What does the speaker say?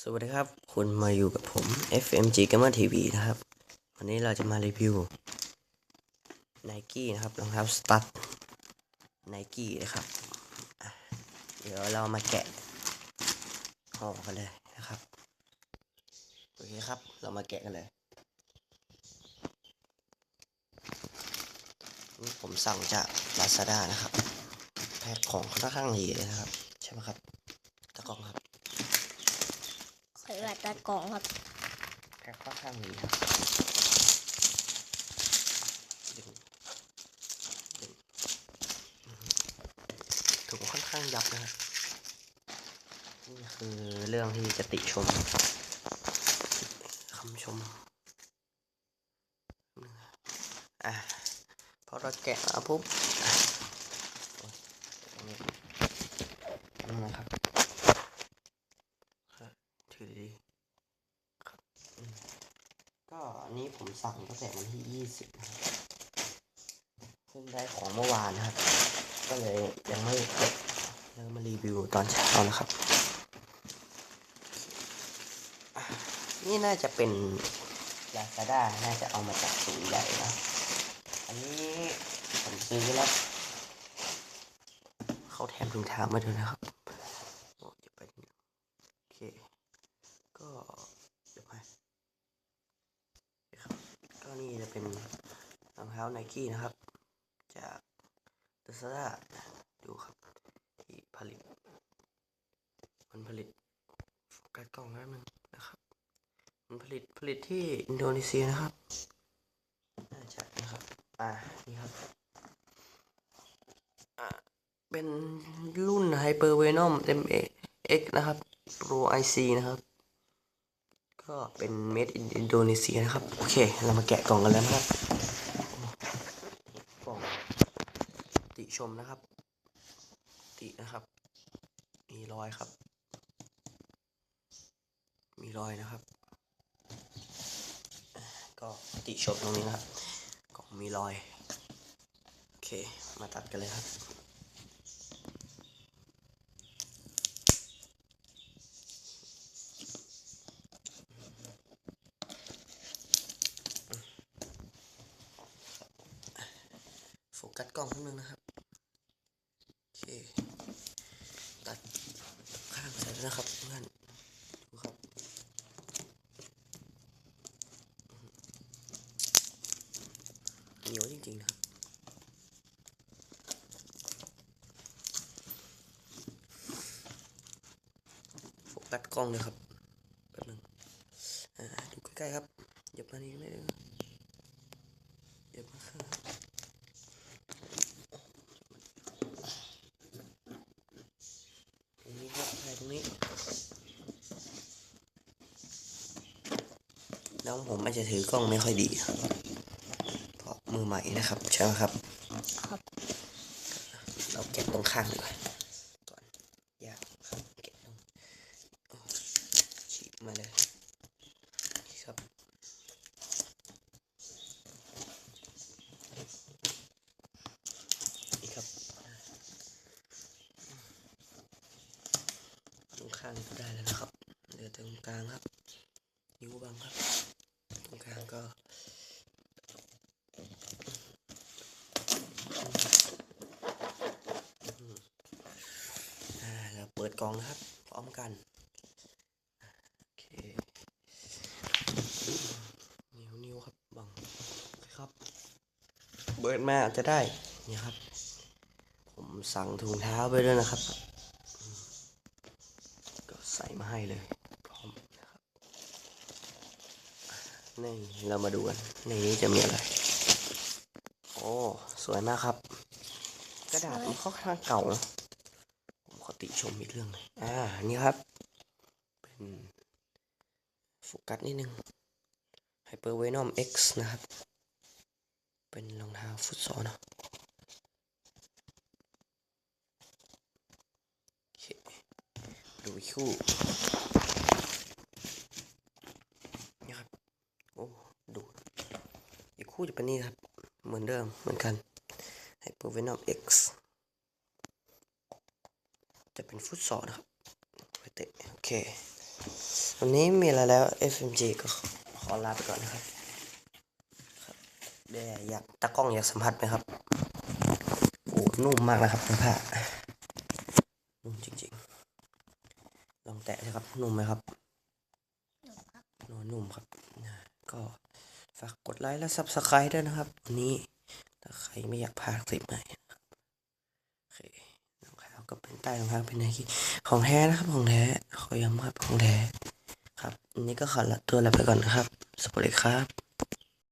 สวัสดีครับ คุณมาอยู่กับผม FMG Gamer TV นะครับ วันนี้เราจะมารีวิว Nike นะครับรองเท้าสตั๊ด Nike นะครับ เดี๋ยวเรามาแกะห่อกันเลยนะครับ โอเคครับ เรามาแกะกันเลย นี่ผมสั่งจาก Lazada นะครับ แพ็คของค่อนข้างดีเลยนะครับ ใช่ไหมครับตะกล้องครับ ใส่แตะกล่องครับแพ็คค่อนข้างดีครับดึงดึงถุงค่อนข้างยับนะครับนี่คือเรื่องที่จะติชมคำชมอะพอเราแกะมาปุ๊บนี่นะครับถือดีๆครับอืม ก็อันนี้ผมสั่งตั้งแต่วันที่ยี่สิบนะครับเพิ่งได้ของเมื่อวานนะครับ ก็เลยยังไม่เก็บแล้วมารีวิวตอนเช้านะครับ นี่น่าจะเป็น Lazada น่าจะเอามาจากศูนย์ใหญ่นะ อันนี้ผมซื้อแล้ว เขาแถมถุงเท้ามาด้วยนะครับโอ้จะไปนิดนึงโอเค ก็เดี๋ยวไปครับ ก็ นี่จะเป็นรองเท้าไนกี้นะครับ จาก Lazada ดูครับที่ผลิต มันผลิตโฟกัสกล้องแล้วนึงนะครับ มันผลิตผลิตที่อินโดนีเซียนะครับน่าจะนะครับอ่านี่ครับอ่าเป็นรุ่น Hyper Venom MX นะครับ Pro IC นะครับ ก็เป็น Made in Indonesia นะครับ โอเค เรามาแกะกล่องกันแล้วนะครับกล่องติชมนะครับ ตินะครับ มีรอยครับ มีรอยนะครับ ก็ติชมตรงนี้นะครับ กล่องมีรอย โอเค มาตัดกันเลยครับ ฟกัสกล้องนิดนึงนะครับ โอเค ตัดข้างใส่แล้วนะครับเพื่อนดูครับเหนียวจริงๆนะครับโฟกัสกล้องเลยครับแป๊บนึงอ่าดูใกล้ๆครับหยียบมานี้ไม่ได้นะเหยียบมาข้างตรงนี้ค รับใส่ตรงนี้ น้องผมอาจจะถือกล้องไม่ค่อยดีครับเพราะมือใหม่นะครับ ใช่ไหมครับ ครับ เราเก็บตรงข้างดีกว่าก่อนยากครับเก็บตรงโอ้ฉีกมาเลยนี่ครับนี่ครับตรง ข้างก็ได้แล้วนะครับเหลือตรงกลางครับ นิ้วบังครับ ตรงกลางก็เราเปิดกล่องนะครับ พร้อมกันโอเคนิ้วนิ้วครับบังครับ เปิดมาจะได้นี่ครับ ผมสั่งถุงเท้าไปด้วยนะครับ ใส่มาให้เลยพร้อมนะครับนี่เรามาดูกันในนี้จะมีอะไร โอ้สวยมากครับ กระดาษมันค่อนข้างเก่านะผมขอติชมอีกเรื่องหนึงอ่านี่ครับ เป็นโฟกัสนิดนึง Hyper Venom X นะครับ เป็นรองเท้าฟุตซอลเนาะโอเค ดูคู่นี่ครับโอ้ดูอีกคู่จะเป็นนี่ครับ เหมือนเดิมเหมือนกัน Hyper Venom X จะเป็นฟุตซอลนะครับไปเตะโอเควันนี้มีอะไรแล้ว FMG ก็ขอขอลาไปก่อนนะครับเดี๋ยวอยากตากล้องอยากสัมผัสไหมครับ โอ้นุ่มมากนะครับผ้านุ่มจริงๆ ลอง แตะนะครับ นุ่มไหมครับนุ่มนุ่มครับก็ฝากกดไลค์และ Subscribe ด้วยนะครับวันนี้ถ้าใครไม่อยากพลาดคลิปใหม่นะครับโอเครองเท้าก็เป็นใต้รองเท้าเป็นไนกี้ของแท้นะครับของแท้ขอย้ำครับของแท้ครับอันนี้ก็ขอลาตัวลาไปก่อนนะครับสวัสดีครับ